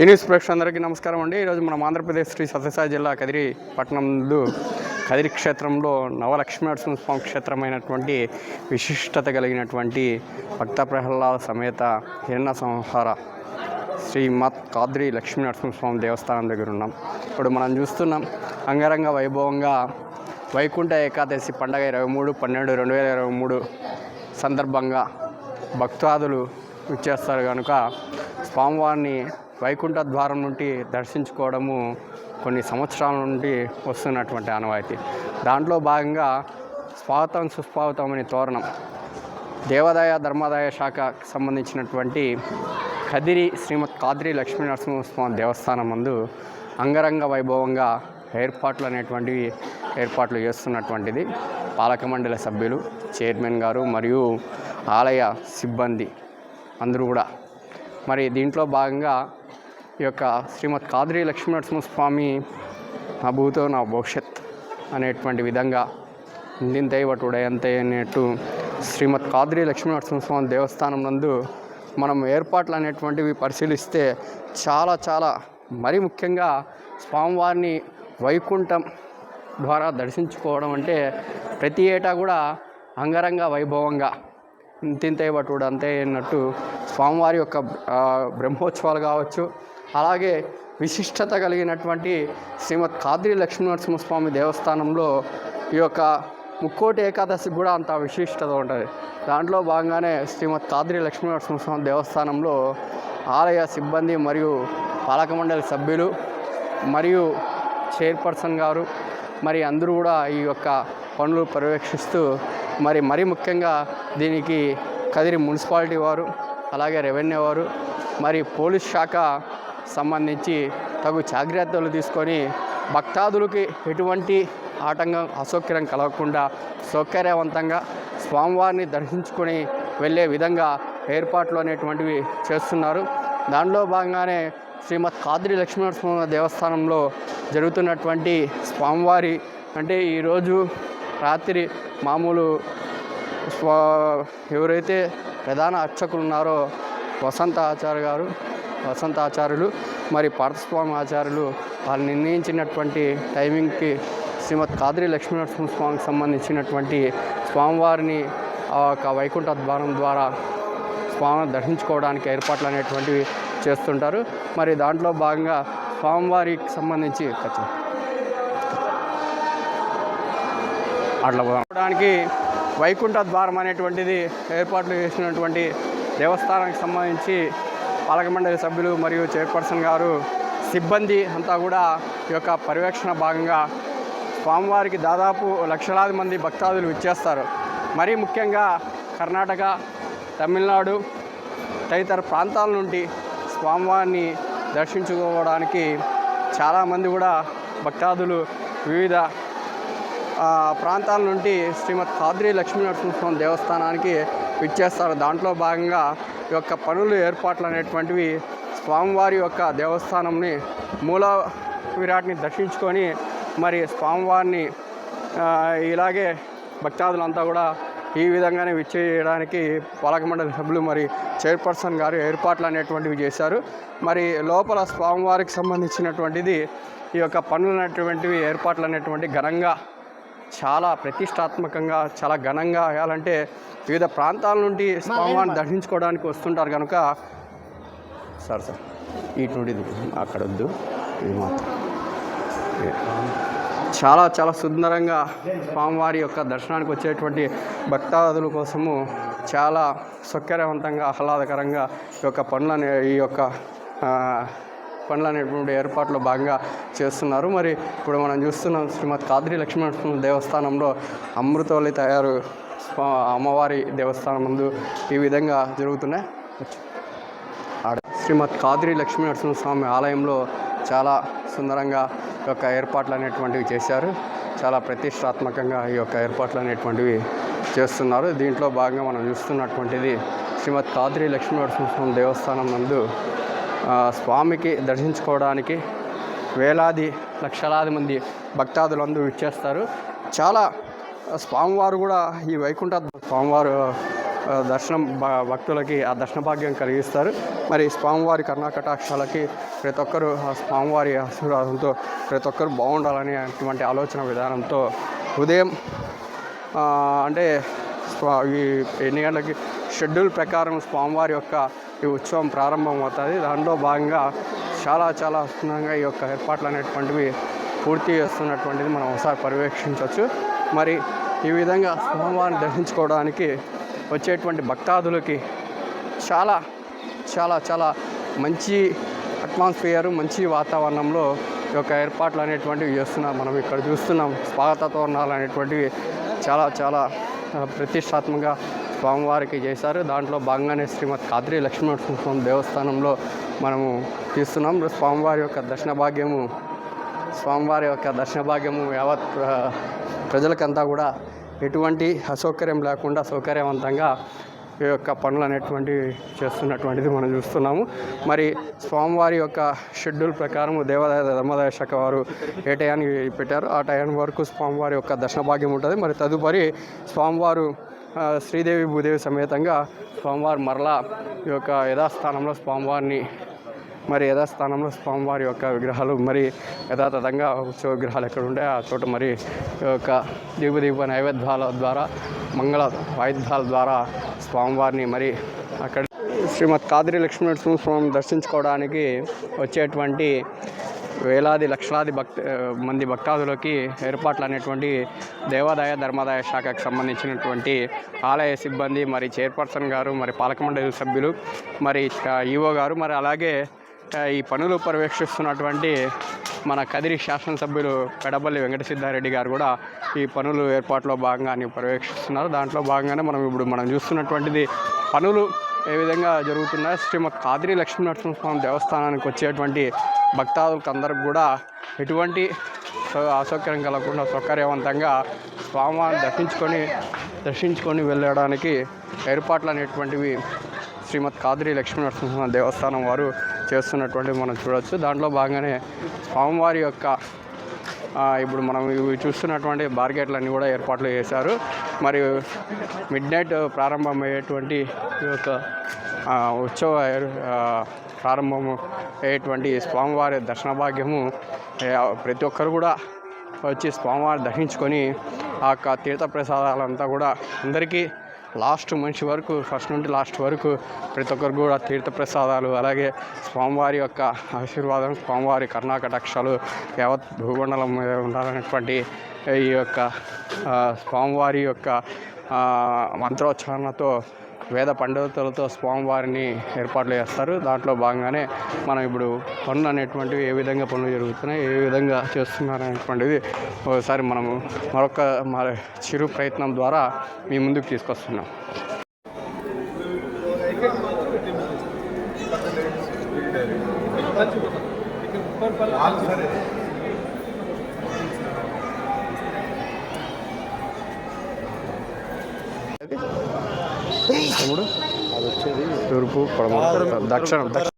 ఈ న్యూస్ ప్రేక్షకులందరికీ నమస్కారం అండి. ఈరోజు మనం ఆంధ్రప్రదేశ్ శ్రీ సత్యసాయి జిల్లా కదిరి పట్టణం కదిరి క్షేత్రంలో నవలక్ష్మీ నరసింహ స్వామి క్షేత్రమైనటువంటి విశిష్టత కలిగినటువంటి భక్త ప్రహ్లాద సమేత హిరణ సంహార శ్రీ మత్ కాద్రి లక్ష్మీ నరసింహస్వామి దేవస్థానం దగ్గర ఉన్నాం. ఇప్పుడు మనం చూస్తున్నాం అంగరంగ వైభవంగా వైకుంఠ ఏకాదశి పండగ ఇరవై మూడు పన్నెండు రెండు వేల ఇరవై మూడు సందర్భంగా భక్తాదులు ఇచ్చేస్తారు కనుక స్వామివారిని వైకుంఠ ద్వారం నుండి దర్శించుకోవడము కొన్ని సంవత్సరాల నుండి వస్తున్నటువంటి ఆనవాయితీ. దాంట్లో భాగంగా స్వాగతం సుస్వాగతం అనే తోరణం దేవాదాయ ధర్మాదాయ శాఖకు సంబంధించినటువంటి కదిరి శ్రీమద్ కాద్రి లక్ష్మీ నరసింహస్వామి దేవస్థానం ముందు అంగరంగ వైభవంగా ఏర్పాట్లు అనేటువంటివి ఏర్పాట్లు చేస్తున్నటువంటిది పాలక మండలి సభ్యులు చైర్మన్ గారు మరియు ఆలయ సిబ్బంది అందరూ కూడా. మరి దీంట్లో భాగంగా ఈ యొక్క శ్రీమద్ కాద్రి లక్ష్మీ స్వామి నా భూతో నా భవిష్యత్ అనేటువంటి విధంగా ఇంతింతై వటుడయంతే అనేట్టు శ్రీమద్ కాద్రి లక్ష్మీ స్వామి దేవస్థానం నందు మనం ఏర్పాట్లు అనేటువంటివి పరిశీలిస్తే చాలా చాలా మరీ ముఖ్యంగా స్వామివారిని వైకుంఠం ద్వారా దర్శించుకోవడం అంటే ప్రతి ఏటా కూడా అంగరంగ వైభవంగా ఇంతింతై వటుడు అంతే అన్నట్టు స్వామివారి యొక్క బ్రహ్మోత్సవాలు కావచ్చు అలాగే విశిష్టత కలిగినటువంటి శ్రీమద్ కాద్రి లక్ష్మీనరసింహస్వామి దేవస్థానంలో ఈ యొక్క ముక్కోటి ఏకాదశి కూడా అంత విశిష్టత ఉంటుంది. దాంట్లో భాగంగానే శ్రీమద్ కాద్రి లక్ష్మీనరసింహస్వామి దేవస్థానంలో ఆలయ సిబ్బంది మరియు పాలక మండలి సభ్యులు మరియు చైర్పర్సన్ గారు మరి అందరూ కూడా ఈ యొక్క పనులు పర్యవేక్షిస్తూ మరి మరీ ముఖ్యంగా దీనికి కదిరి మున్సిపాలిటీ వారు అలాగే రెవెన్యూ వారు మరి పోలీస్ శాఖ సంబంధించి తగు జాగ్రత్తలు తీసుకొని భక్తాదులకి ఎటువంటి ఆటంకం అసౌకర్యం కలగకుండా సౌకర్యవంతంగా స్వామివారిని దర్శించుకొని వెళ్ళే విధంగా ఏర్పాట్లు అనేటువంటివి చేస్తున్నారు. దానిలో భాగంగానే శ్రీమద్ కాద్రి లక్ష్మీనరసింహ దేవస్థానంలో జరుగుతున్నటువంటి స్వామివారి అంటే ఈరోజు రాత్రి మామూలు స్వా ఎవరైతే ప్రధాన అర్చకులు ఉన్నారో వసంత ఆచార్య గారు వసంత ఆచార్యులు మరి పార్థస్వామి ఆచార్యులు వాళ్ళు నిర్ణయించినటువంటి టైమింగ్కి శ్రీమద్ కాద్రి లక్ష్మీనరసింహ స్వామికి సంబంధించినటువంటి స్వామివారిని ఆ యొక్క వైకుంఠ ద్వారం ద్వారా స్వామిని దర్శించుకోవడానికి ఏర్పాట్లు అనేటువంటివి చేస్తుంటారు. మరి దాంట్లో భాగంగా స్వామివారికి సంబంధించి అట్లా పోవడానికి వైకుంఠ ద్వారం అనేటువంటిది ఏర్పాట్లు చేసినటువంటి దేవస్థానానికి సంబంధించి పాలక మండలి సభ్యులు మరియు చైర్పర్సన్ గారు సిబ్బంది అంతా కూడా ఈ యొక్క పర్యవేక్షణ భాగంగా స్వామివారికి దాదాపు లక్షలాది మంది భక్తాదులు ఇచ్చేస్తారు మరీ ముఖ్యంగా కర్ణాటక తమిళనాడు తదితర ప్రాంతాల నుండి స్వామివారిని దర్శించుకోవడానికి చాలామంది కూడా భక్తాదులు వివిధ ప్రాంతాల నుండి శ్రీమద్ కాద్రి లక్ష్మీనరసింహస్వామి దేవస్థానానికి విచ్చేస్తారు. దాంట్లో భాగంగా యొక్క పనులు ఏర్పాట్లు అనేటువంటివి స్వామివారి యొక్క దేవస్థానంని మూల విరాట్ని దర్శించుకొని మరి స్వామివారిని ఇలాగే భక్తాదులంతా కూడా ఈ విధంగానే విచ్చేయడానికి పాలకమండలి సభ్యులు మరి చైర్పర్సన్ గారు ఏర్పాట్లు అనేటువంటివి చేశారు. మరి లోపల స్వామివారికి సంబంధించినటువంటిది ఈ యొక్క పనులు అనేటువంటివి ఏర్పాట్లు అనేటువంటి ఘనంగా చాలా ప్రతిష్టాత్మకంగా చాలా ఘనంగా వేయాలంటే వివిధ ప్రాంతాల నుండి స్వామివారిని దర్శించుకోవడానికి వస్తుంటారు కనుక సార్ సార్ ఇటు నుండి అక్కడ వద్దు. ఇది మాత్రం. చాలా చాలా సుందరంగా స్వామివారి యొక్క దర్శనానికి వచ్చేటువంటి భక్తాదుల కోసము చాలా సౌకర్యవంతంగా ఆహ్లాదకరంగా ఈ యొక్క పనులనే ఈ యొక్క పనులు అనేటువంటి ఏర్పాట్లో భాగంగా చేస్తున్నారు. మరి ఇప్పుడు మనం చూస్తున్నాం శ్రీమద్ కాద్రి లక్ష్మణ దేవస్థానంలో అమృతవల్లి తయారు స్వా- అమ్మవారి దేవస్థానం ముందు ఈ విధంగా జరుగుతున్నాయి. ఆడ శ్రీమద్ కాదిరి లక్ష్మీ నరసింహస్వామి ఆలయంలో చాలా సుందరంగా ఈ యొక్క ఏర్పాట్లు అనేటువంటివి చేశారు. చాలా ప్రతిష్టాత్మకంగా ఈ యొక్క ఏర్పాట్లు అనేటువంటివి చేస్తున్నారు. దీంట్లో భాగంగా మనం చూస్తున్నటువంటిది శ్రీమద్ కాదిరి లక్ష్మీ నరసింహస్వామి దేవస్థానం నందు స్వామికి దర్శించుకోవడానికి వేలాది లక్షలాది మంది భక్తాదులందరూ ఇచ్చేస్తారు చాలా స్వామివారు కూడా ఈ వైకుంఠ స్వామివారు దర్శనం భ- భక్తులకి ఆ దర్శన భాగ్యం కలిగిస్తారు. మరి స్వామివారి కర్ణాకటాక్షాలకి ప్రతి ఒక్కరూ ఆ స్వామివారి ఆశీర్వాదంతో ప్రతి ఒక్కరు బాగుండాలని అటువంటి ఆలోచన విధానంతో ఉదయం అంటే స్వా- ఈ ఎన్ని గంటలకి షెడ్యూల్ ప్రకారం స్వామివారి యొక్క ఈ ఉత్సవం ప్రారంభం అవుతుంది దాంట్లో భాగంగా చాలా చాలా సుందరంగా ఈ యొక్క ఏర్పాట్లు అనేటువంటివి పూర్తి చేస్తున్నటువంటిది మనం ఒకసారి పర్యవేక్షించవచ్చు. మరి ఈ విధంగా స్వామివారిని దర్శించుకోవడానికి వచ్చేటువంటి భక్తాదులకి చాలా చాలా చాలా మంచి అట్మాస్ఫియర్ మంచి వాతావరణంలో ఈ యొక్క ఏర్పాట్లు అనేటువంటివి చేస్తున్నాం. మనం ఇక్కడ చూస్తున్నాం స్వాగత తోరణాలు అనేటువంటివి చాలా చాలా ప్రతిష్టాత్మకంగా స్వామివారికి చేశారు. దాంట్లో భాగంగానే శ్రీమద్ కాద్రి లక్ష్మీనరసింహస్వామి దేవస్థానంలో మనము తీస్తున్నాం. స్వామివారి యొక్క దర్శన భాగ్యము స్వామివారి యొక్క దర్శన భాగ్యము యావత్ ప్రజలకంతా కూడా ఎటువంటి అసౌకర్యం లేకుండా సౌకర్యవంతంగా ఈ యొక్క పనులు అనేటువంటివి చేస్తున్నటువంటిది మనం చూస్తున్నాము. మరి స్వామివారి యొక్క షెడ్యూల్ ప్రకారం దేవాదాయ ధర్మాదాయ శాఖ వారు ఏ టయానికి పెట్టారు? ఆ టయానికి వరకు స్వామివారి యొక్క దర్శన భాగ్యం ఉంటుంది. మరి తదుపరి స్వామివారు శ్రీదేవి భూదేవి సమేతంగా స్వామివారు మరలా ఈ యొక్క యథాస్థానంలో స్వామివారిని మరి యథాస్థానంలో స్వామివారి యొక్క విగ్రహాలు మరి యథాతథంగా ఉత్సవ విగ్రహాలు ఎక్కడ ఉంటే ఆ చోట మరి ఈ యొక్క దీప దీప నైవేద్యాల ద్వారా మంగళ వాయిద్యాల ద్వారా స్వామివారిని మరి అక్కడ శ్రీమద్ కాదిరి లక్ష్మీనరసింహ స్వామి దర్శించుకోవడానికి వచ్చేటువంటి వేలాది లక్షలాది భక్త మంది భక్తాదులకి ఏర్పాట్లు అనేటువంటి దేవాదాయ ధర్మాదాయ శాఖకు సంబంధించినటువంటి ఆలయ సిబ్బంది మరి చైర్పర్సన్ గారు మరి పాలకమండలి సభ్యులు మరి ఈఓ గారు మరి అలాగే ఈ పనులు పర్యవేక్షిస్తున్నటువంటి మన కదిరి శాసనసభ్యులు పెడబల్లి వెంకట సిద్ధారెడ్డి గారు కూడా ఈ పనులు ఏర్పాట్లో భాగంగా పర్యవేక్షిస్తున్నారు. దాంట్లో భాగంగానే మనం ఇప్పుడు మనం చూస్తున్నటువంటిది పనులు ఏ విధంగా జరుగుతున్నాయి. శ్రీమద్ కాదిరి లక్ష్మీనరసింహస్వామి దేవస్థానానికి వచ్చేటువంటి భక్తాదులకు అందరికి కూడా ఎటువంటి సౌ- అసౌకర్యం కలగకుండా సౌకర్యవంతంగా స్వామివారిని దర్శించుకొని దర్శించుకొని వెళ్ళడానికి ఏర్పాట్లు అనేటువంటివి శ్రీమద్ కాదిరి లక్ష్మీనరసింహ దేవస్థానం వారు చేస్తున్నటువంటివి మనం చూడవచ్చు దాంట్లో భాగంగానే స్వామివారి యొక్క ఇప్పుడు మనం ఇవి చూస్తున్నటువంటి బార్గేట్లన్నీ కూడా ఏర్పాట్లు చేశారు. మరియు మిడ్ నైట్ ప్రారంభమయ్యేటువంటి ఈ యొక్క ఉత్సవ ప్రారంభము అయ్యేటువంటి స్వామివారి దర్శన భాగ్యము ప్రతి ఒక్కరు కూడా వచ్చి స్వామివారిని దర్శించుకొని ఆ యొక్క తీర్థ ప్రసాదాలంతా కూడా అందరికీ లాస్ట్ మనిషి వరకు ఫస్ట్ నుండి లాస్ట్ వరకు ప్రతి ఒక్కరు కూడా తీర్థ ప్రసాదాలు అలాగే స్వామివారి యొక్క ఆశీర్వాదం స్వామివారి కర్ణాకటాక్షాలు యావత్ భూగొండలం మీద ఉండాలనేటువంటి ఈ యొక్క స్వామివారి యొక్క మంత్రోచ్చారణతో వేద పండితులతో స్వామివారిని ఏర్పాట్లు చేస్తారు. దాంట్లో భాగంగానే మనం ఇప్పుడు పనులు అనేటువంటివి ఏ విధంగా పనులు జరుగుతున్నాయి ఏ విధంగా చేస్తున్నారు అనేటువంటిది ఒకసారి మనము మరొక మన చిరు ప్రయత్నం ద్వారా మీ ముందుకు తీసుకొస్తున్నాం. తమ్ముడు అది వచ్చేది తూర్పు పడమర. దక్షిణం దక్షిణ.